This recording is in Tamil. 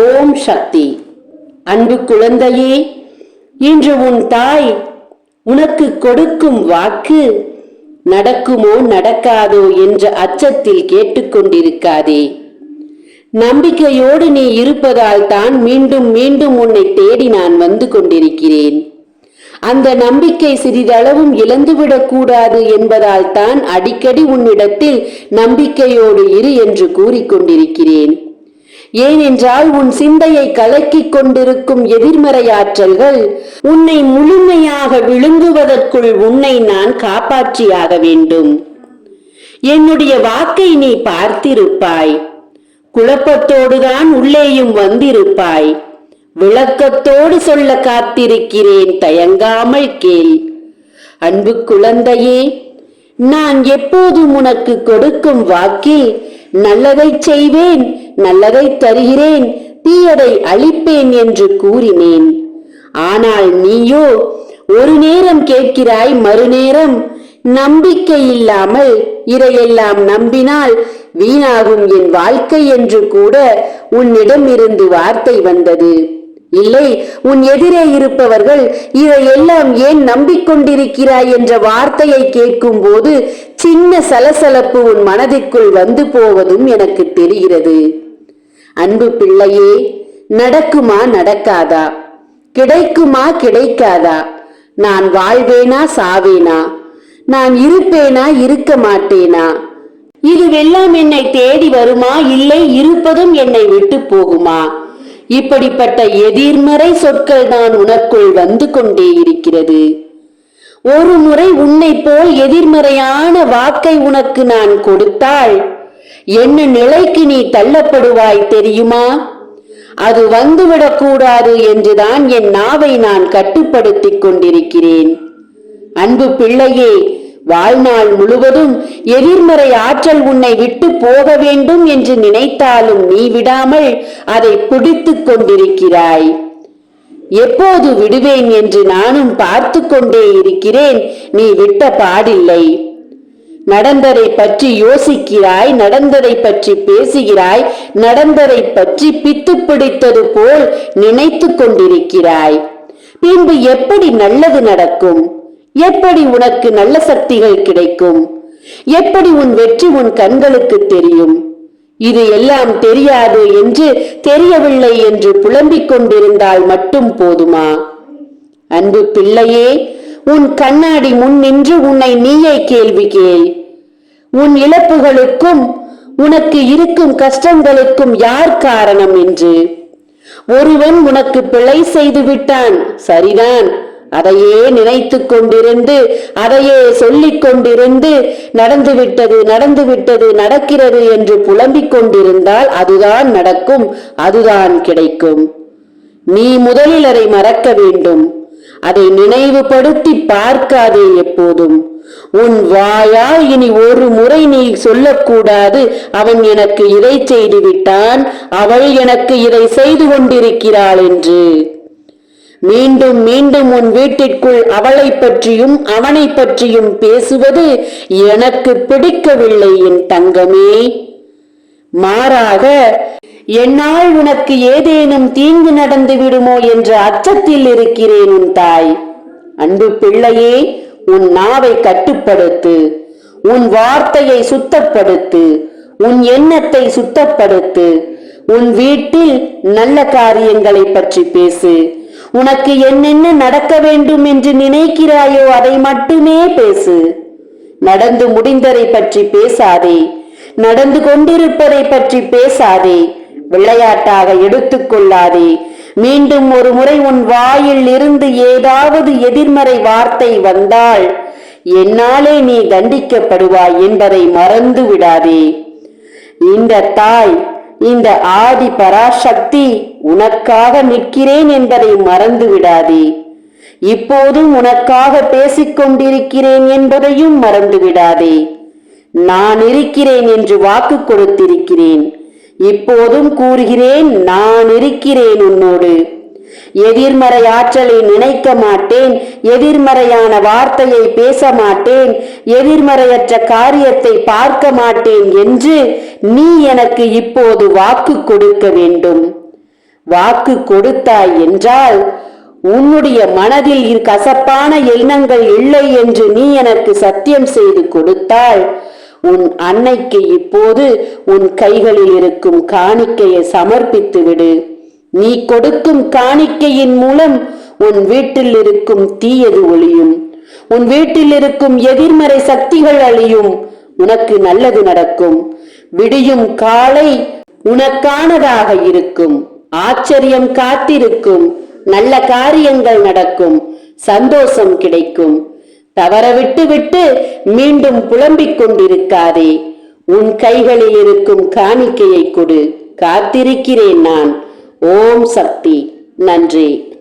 ஓம் சக்தி. அன்பு குழந்தையே இன்று உன் தாய் உனக்கு கொடுக்கும் வாக்கு நடக்குமோ நடக்காதோ என்ற அச்சத்தில் கேட்டுக்கொண்டிருக்காதே. நம்பிக்கையோடு நீ இருப்பதால் தான் மீண்டும் மீண்டும் உன்னை தேடி நான் வந்து கொண்டிருக்கிறேன். அந்த நம்பிக்கை சிறிதளவும் இழந்துவிடக்கூடாது என்பதால் தான் அடிக்கடி உன்னிடத்தில் நம்பிக்கையோடு இரு என்று கூறிக்கொண்டிருக்கிறேன். ஏனென்றால் உன் சிந்தையை கலக்கிக் கொண்டிருக்கும் எதிர்மறை ஆற்றல்கள் உன்னை முழுமையாக விழுங்குவதற்குள் உன்னை நான் காப்பாற்றியாக வேண்டும். என்னுடைய வாக்கை நீ பார்த்திருப்பாய். குழப்பத்தோடுதான் உள்ளேயும் வந்திருப்பாய். விளக்கத்தோடு சொல்ல காத்திருக்கிறேன் தயங்காமல் கேள். அன்பு குழந்தையே நான் எப்போதும் உனக்கு கொடுக்கும் வாக்கில் நல்லதை செய்வேன் நல்லதை தருகிறேன் தீயதை அழிப்பேன் என்று கூறினேன். ஆனால் நீயோ ஒரு நேரம் கேட்கிறாய் மறுநேரம் நம்பிக்கை இல்லாமல் இதையெல்லாம் நம்பினால் வீணாகும் என் வாழ்க்கை என்று கூட உன்னிடம் இருந்து வார்த்தை வந்தது. இல்லை உன் எதிரே இருப்பவர்கள் இதையெல்லாம் ஏன் நம்பிக்கொண்டிருக்கிறாய் என்ற வார்த்தையை கேட்கும் போது சின்ன சலசலப்பு உன் மனதிற்குள் வந்து போவதும் எனக்கு தெரிகிறது. அன்பு பிள்ளையே நடக்குமா நடக்காதா? கிடைக்குமா கிடைக்காதா? நான் வாழ்வேனா சாவேனா? நான் இருப்பேனா இருக்க மாட்டேனா? இதுவெல்லாம் என்னை தேடி வருமா? இல்லை இருப்பதும் என்னை விட்டு போகுமா? இப்படிப்பட்ட எதிர்மறை சொற்கள் தான் உனக்குள் வந்து கொண்டே இருக்கிறது. ஒரு முறை உன்னை போல் எதிர்மறையான வாக்கை உனக்கு நான் கொடுத்தால் என்ன நிலைக்கு நீ தள்ளப்படுவாய் தெரியுமா? அது வந்துவிடக்கூடாது என்றுதான் என் நாவை நான் கட்டுப்படுத்திக் கொண்டிருக்கிறேன். அன்பு பிள்ளையே வாழ்நாள் முழுவதும் எதிர்மறை ஆற்றல் உன்னை விட்டு போக வேண்டும் என்று நினைத்தாலும் நீ விடாமல் அதை பிடித்துக் கொண்டிருக்கிறாய். எப்போது விடுவேன் என்று நானும் பார்த்து கொண்டே இருக்கிறேன். நீ விட்ட பாடில்லை. நடந்ததை பற்றி யோசிக்கிறாய் நடந்ததை பற்றி பேசுகிறாய் நடந்ததை பற்றி பித்து பிடித்தது போல் நினைத்து கொண்டிருக்கிறாய். பின்பு எப்படி நல்லது நடக்கும்? எப்படி உனக்கு நல்ல சக்திகள் கிடைக்கும்? எப்படி உன் வெற்றி உன் கண்களுக்கு தெரியும்? இது எல்லாம் தெரியாது என்று தெரியவில்லை என்று புலம்பிக் கொண்டிருந்தால் மட்டும் போதுமா? அன்பு பிள்ளையே உன் கண்ணாடி முன் நின்று உன்னை நீயே கேள்வி கேள். உன் இழப்புகளுக்கும் உனக்கு இருக்கும் கஷ்டங்களுக்கும் யார் காரணம் என்று? ஒருவன் உனக்கு பிழை செய்து விட்டான் சரிதான். அதையே நினைத்து கொண்டிருந்து அதையே சொல்லிக் கொண்டிருந்து நடந்துவிட்டது நடந்துவிட்டது நடக்கிறது என்று புலம்பிக் கொண்டிருந்தால் அதுதான் நடக்கும் அதுதான் கிடைக்கும். நீ முதலில் அதை மறக்க வேண்டும். அதை நினைவுபடுத்தி பார்க்காதே எப்போதும். உன் வாயால் இனி ஒரு முறை நீ சொல்லக்கூடாது. அவன் எனக்கு இதை செய்து விட்டான் அவள் எனக்கு இதை செய்து கொண்டிருக்கிறாள் என்று. மீண்டும் மீண்டும் உன் வீட்டிற்குள் அவளை பற்றியும் அவனை பற்றியும் பேசுவது எனக்கு பிடிக்கவில்லை என் தங்கமே. மாறாக என்னால் உனக்கு ஏதேனும் தீங்கு நடந்து விடுமோ என்ற அச்சத்தில் இருக்கிறேன் உன் தாய். அன்பு பிள்ளையே உன் நாவை கட்டுப்படுத்து. உன் வார்த்தையை சுத்தப்படுத்து. உன் எண்ணத்தை சுத்தப்படுத்து. உன் வீட்டில் நல்ல காரியங்களை பற்றி பேசு. உனக்கு என்னென்ன நடக்க வேண்டும் என்று நினைக்கிறாயோ அதை மட்டுமே பேசு. நடந்து முடிந்ததை பற்றி பேசாதே. நடந்து கொண்டிருப்பதை பற்றி பேசாதே. விளையாட்டாக எடுத்துக்கொள்ளாதே. மீண்டும் ஒரு முறை உன் வாயில் இருந்து ஏதாவது எதிர்மறை வார்த்தை வந்தால் என்னாலே நீ தண்டிக்கப்படுவாய் என்பதை மறந்து விடாதே. இந்த தாய் இந்த ஆதி பராசக்தி உனக்காக நிற்கிறேன் என்பதை மறந்து விடாதே. இப்போதும் உனக்காக பேசிக்கொண்டிருக்கிறேன் என்பதையும் மறந்து விடாதே. நான் இருக்கிறேன் என்று வாக்கு கொடுத்திருக்கிறேன். இப்போதும் கூறுகிறேன் நான் இருக்கிறேன் உன்னோடு. எதிர்மறை ஆற்றலை நினைக்க மாட்டேன் எதிர்மறையான வார்த்தையை பேச மாட்டேன் எதிர்மறையற்ற காரியத்தை பார்க்க மாட்டேன் என்று நீ எனக்கு இப்போது வாக்கு கொடுக்க வேண்டும். வாக்கு கொடுத்தாய் என்றால் உன்னுடைய மனதில் கசப்பான எண்ணங்கள் இல்லை என்று நீ எனக்கு சத்தியம் செய்து கொடுத்தாள் உன் அன்னைக்கு இப்போது உன் கைகளில் இருக்கும் காணிக்கையை சமர்ப்பித்து விடு நீ கொடுக்கும் காணிக்கையின் மூலம் உன் வீட்டில் இருக்கும் தீயது ஒளியும் உன் வீட்டில் இருக்கும் எதிர்மறை சக்திகள் அழியும். உனக்கு நல்லது நடக்கும். விடியும் காலை உனக்கானதாக இருக்கும். ஆச்சரியம் காத்திருக்கும். நல்ல காரியங்கள் நடக்கும். சந்தோஷம் கிடைக்கும். தவற விட்டு விட்டு மீண்டும் புலம்பிக் கொண்டிருக்காதே. உன் கைகளில் இருக்கும் காணிக்கையை கொடு. காத்திருக்கிறேன் நான். ஓம் சக்தி. நன்றி.